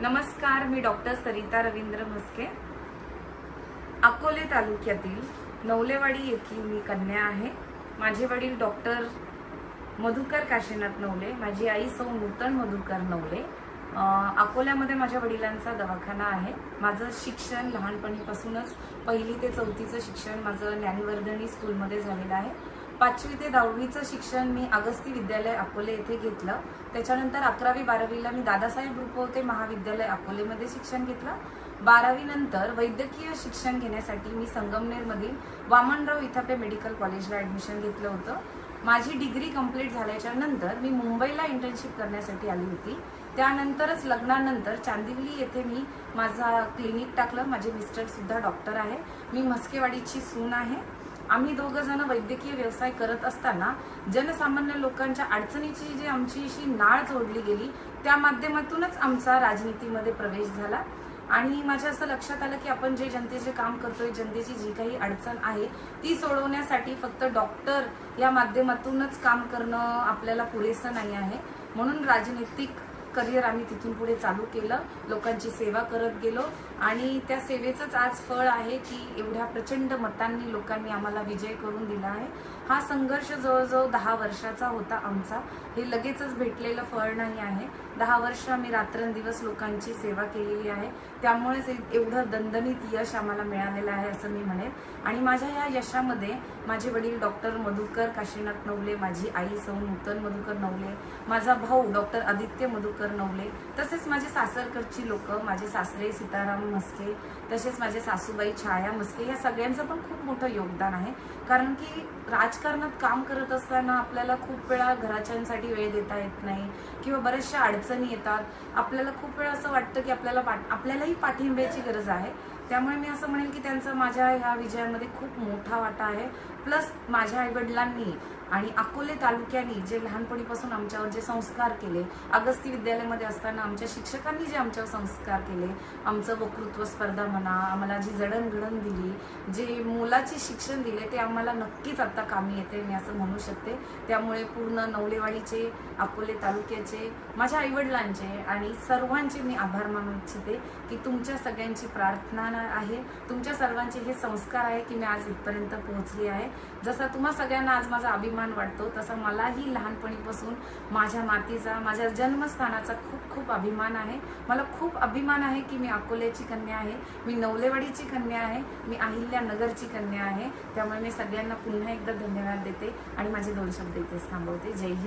नमस्कार मी डॉक्टर सरिता रवींद्र म्हस्के. अकोले तालुक्यातील नवलेवाडी येथील मी कन्या आहे. माझे वडील डॉक्टर मधुकर काशीनाथ नवले माझी आई सौ नूतन मधुकर नवले. अकोल्यामध्ये माझ्या वडिलांचा दवाखाना आहे. माझं शिक्षण लहानपणीपासूनच पहिली ते चौथीचं शिक्षण माझं ज्ञानवर्धनी स्कूलमध्ये झालेलं आहे. पाचवी ते दहावीचं शिक्षण मी अगस्ती विद्यालय अकोले येथे घेतलं. त्याच्यानंतर अकरावी बारावीला मी दादासाहेब रुपवते महाविद्यालय अकोलेमध्ये शिक्षण घेतलं. बारावी नंतर वैद्यकीय शिक्षण घेण्यासाठी मी संगमनेरमधील वामनराव इथापे मेडिकल कॉलेजला ऍडमिशन घेतलं होतं. माझी डिग्री कंप्लीट झाल्याच्यानंतर मी मुंबईला इंटर्नशिप करण्यासाठी आली होती. त्यानंतरच लग्नानंतर चांदिवली येथे मी माझा क्लिनिक टाकलं. माझे मिस्टरसुद्धा डॉक्टर आहे. मी मस्केवाडीची सून आहे. आम्ही दोघं जण वैद्यकीय व्यवसाय करत असताना जनसामान्य लोकांच्या अडचणीची जी आमची अशी नाळ जोडली गेली त्या माध्यमातूनच आमचा राजनीतीमध्ये प्रवेश झाला. आणि माझ्या असं लक्षात आलं की आपण जे जनतेचे काम करतोय जनतेची जी काही अडचण आहे ती सोडवण्यासाठी फक्त डॉक्टर या माध्यमातूनच काम करणं आपल्याला पुरेसं नाही आहे. म्हणून राजनीतिक करिअर आम्ही तिथून पुढे चालू केलं. लोकांची सेवा करत गेलो. आणि त्या सेवेचंच आज फळ आहे की एवढ्या प्रचंड मतांनी लोकांनी आम्हाला विजय करून दिला आहे. हा संघर्ष जवळजवळ दहा वर्षाचा होता आमचा. हे लगेचच भेटलेलं फळ नाही आहे. दहा वर्ष आम्ही रात्रंदिवस लोकांची सेवा केलेली आहे. त्यामुळेच एवढं दणदणीत यश आम्हाला मिळालेलं आहे असं मी म्हणेन. आणि माझ्या या यशामध्ये माझे वडील डॉक्टर मधुकर काशीनाथ नवले माझी आई सौ नूतन मधुकर नवले माझा भाऊ डॉक्टर आदित्य मधुकर नवले. तसेच माझे सासरकडची लोक माझे सासरे सीताराम म्हस्के तसेच माझे सासूबाई छाया म्हस्के या सगळ्यांचं पण खूप मोठं योगदान आहे. कारण की राजकारणात काम करत असताना आपल्याला खूप वेळा घराच्यांसाठी वेळ देता येत नाही किंवा बऱ्याचशा अडचणी येतात. आपल्याला खूप वेळा असं वाटतं की आपल्याला पाठ आपल्यालाही पाठिंब्याची गरज आहे. त्यामुळे मी असं म्हणेन की त्यांचा माझ्या ह्या विजयामध्ये खूप मोठा वाटा आहे. प्लस माझ्या आईवडिलांनी आणि अकोले तालुक्याने जे लहानपणीपासून आमच्यावर जे संस्कार केले अगस्ती विद्यालयामध्ये असताना आमच्या शिक्षकांनी जे आमच्यावर संस्कार केले आमचं वक्तृत्व स्पर्धा म्हणा आम्हाला जी जडणघडण दिली जे मुलाचे शिक्षण दिले ते आम्हाला नक्कीच आत्ता कामी येते मी असं म्हणू शकते. त्यामुळे पूर्ण नवलेवाडीचे अकोले तालुक्याचे माझ्या आईवडिलांचे आणि सर्वांचे मी आभार मानू इच्छिते की तुमच्या सगळ्यांची प्रार्थना आहे. तुमच्या सर्वांचे हे संस्कार आहे की मी आज इथपर्यंत पोहोचली आहे. जसा तुम्हा सगळ्यांना आज माझा अभिमान वाटतो तसा मलाही लहानपणीपासून माझ्या मातीचा माझ्या जन्मस्थानाचा खूप खूप अभिमान आहे. मला खूप अभिमान आहे की मी अकोल्याची कन्या आहे मी नवलेवाडीची कन्या आहे मी अहिल्या नगरची कन्या आहे. त्यामुळे मी सगळ्यांना पुन्हा एकदा धन्यवाद देते आणि माझे दोन शब्द इथेच थांबवते. जय हिंद.